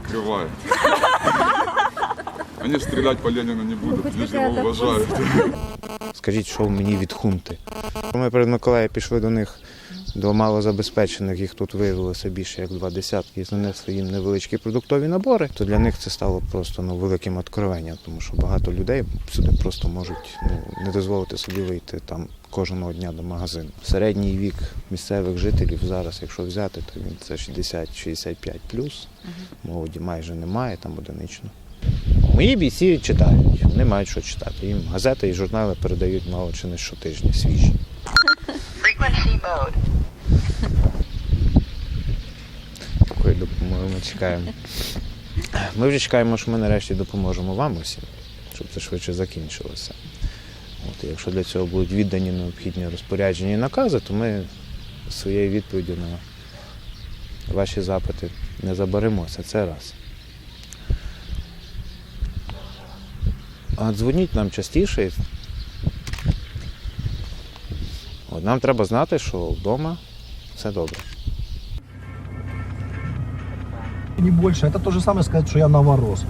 прикрывает. Они ж стрелять по Ленину не будут, же его уважают. Скажіть, що мені від хунти. Ми перед Миколаєм пішли до них, до малозабезпечених, їх тут виявилося більше як два десятки, і занесли їм невеличкі продуктові набори, то для них це стало просто ну, великим откровенням, тому що багато людей сюди просто можуть ну, не дозволити собі вийти там кожного дня до магазину. Середній вік місцевих жителів зараз, якщо взяти, то він це 60-65 плюс. Молоді майже немає, там одинично. Мої бійці читають, вони мають що читати. Їм газети і журнали передають мало чи не щотижня свіжі. Frequency mode. Такої допомоги ми чекаємо. Ми вже чекаємо, що ми нарешті допоможемо вам усім, щоб це швидше закінчилося. От, якщо для цього будуть віддані необхідні розпорядження і накази, то ми своєю відповіддю на ваші запити не заберемося. Це раз. А дзвоніть нам частіше. От, нам треба знати, що вдома все добре. Не больше. Это то же самое сказать, что я новорос.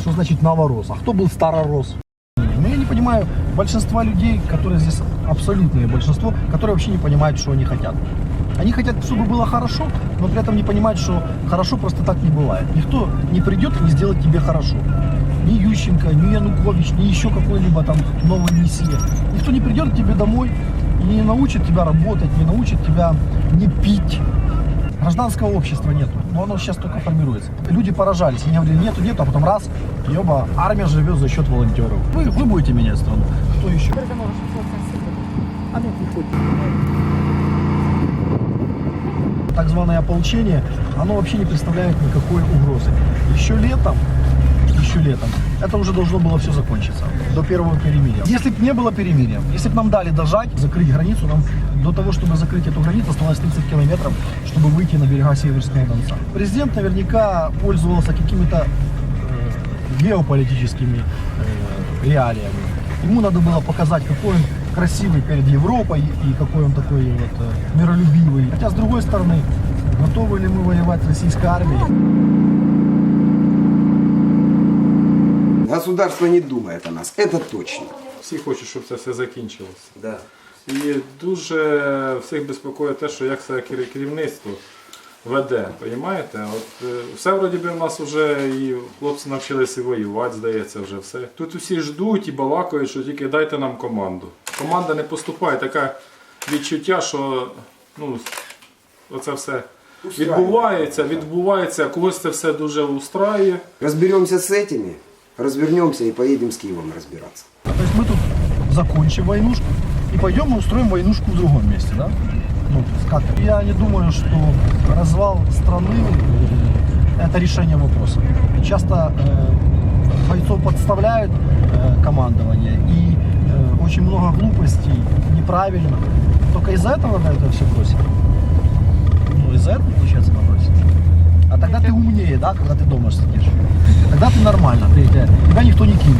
Что значит новорос? А кто был старорос? Ну, я не понимаю большинства людей, которые здесь абсолютное большинство, которые вообще не понимают, что они хотят. Они хотят, чтобы было хорошо, но при этом не понимают, что хорошо просто так не бывает. Никто не придет и не сделает тебе хорошо. Ни Ющенко, ни Янукович, ни еще какой-либо там новый мессия. Никто не придет к тебе домой и не научит тебя работать, не научит тебя не пить, Гражданского общества нету, но оно сейчас только формируется. Люди поражались, они говорили, нету, нету, а потом раз, и оба, армия живет за счет волонтеров. Вы, вы будете менять страну. Кто еще? Так званое ополчение, оно вообще не представляет никакой угрозы. Еще летом, еще летом, это уже должно было все закончиться, до первого перемирия. Если бы не было перемирия, если бы нам дали дожать, закрыть границу, нам до того, чтобы закрыть эту границу, оставалось 30 километров, чтобы выйти на берега Северского Донца. Президент наверняка пользовался какими-то э, геополитическими э, реалиями. Ему надо было показать, какой он красивый перед Европой и какой он такой вот э, миролюбивый. Хотя, с другой стороны, готовы ли мы воевать с российской армией? Государство не думает о нас, это точно. Всі хочуть, щоб це все закінчилося. Да. І дуже всіх безпокоїть те, що як це керівництво веде. Понімаєте? От е, все вроді би в нас вже і хлопці навчилися воювати, здається, вже все. Тут усі ждуть і балакають, що тільки дайте нам команду. Команда не поступає, таке відчуття, що ну, оце все відбувається, відбувається, когось це все дуже устраює. Разберемся с этими, развернемся и поедем с Киевом разбираться. То есть мы тут закончим войнушку и пойдем и устроим войнушку в другом месте, да? Ну, как Я не думаю, что развал страны – это решение вопроса. Часто э, бойцов подставляют э, командование и э, очень много глупостей, неправильно. Только из-за этого на это все бросить. Ну, из-за этого, получается, надо бросить. А тогда ты умнее, да, когда ты дома сидишь. Тогда ты нормально, ты, тебя никто не кинет.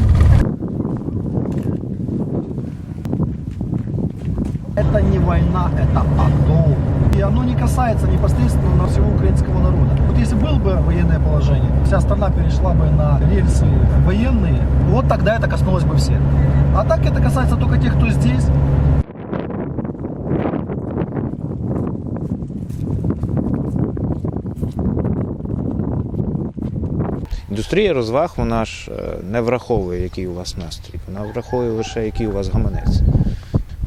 Это не война, это АТО. И оно не касается непосредственно на всего украинского народа. Вот если было бы военное положение, вся страна перешла бы на рельсы военные, вот тогда это коснулось бы всех. А так это касается только тех, кто здесь. Індустрія розваг вона ж е, не враховує, який у вас настрій. Вона враховує лише, який у вас гаманець.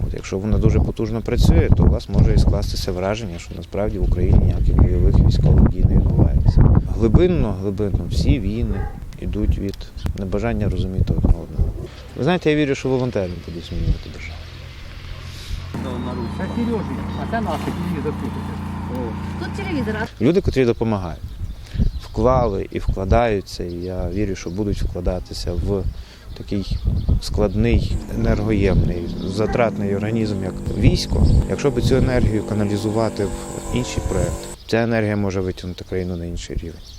От якщо вона дуже потужно працює, то у вас може і скластися враження, що насправді в Україні ніяких бойових військових дій не відбувається. Глибинно, глибинно всі війни йдуть від небажання розуміти одне одного. Ви знаєте, я вірю, що волонтери будуть змінювати державу. Це Сережі, а це тут. Тут телевізор, Люди, котрі допомагають, вклали і вкладаються, і я вірю, що будуть вкладатися в такий складний, енергоємний, затратний організм, як військо. Якщо б цю енергію каналізувати в інші проекти, ця енергія може витягнути країну на інший рівень.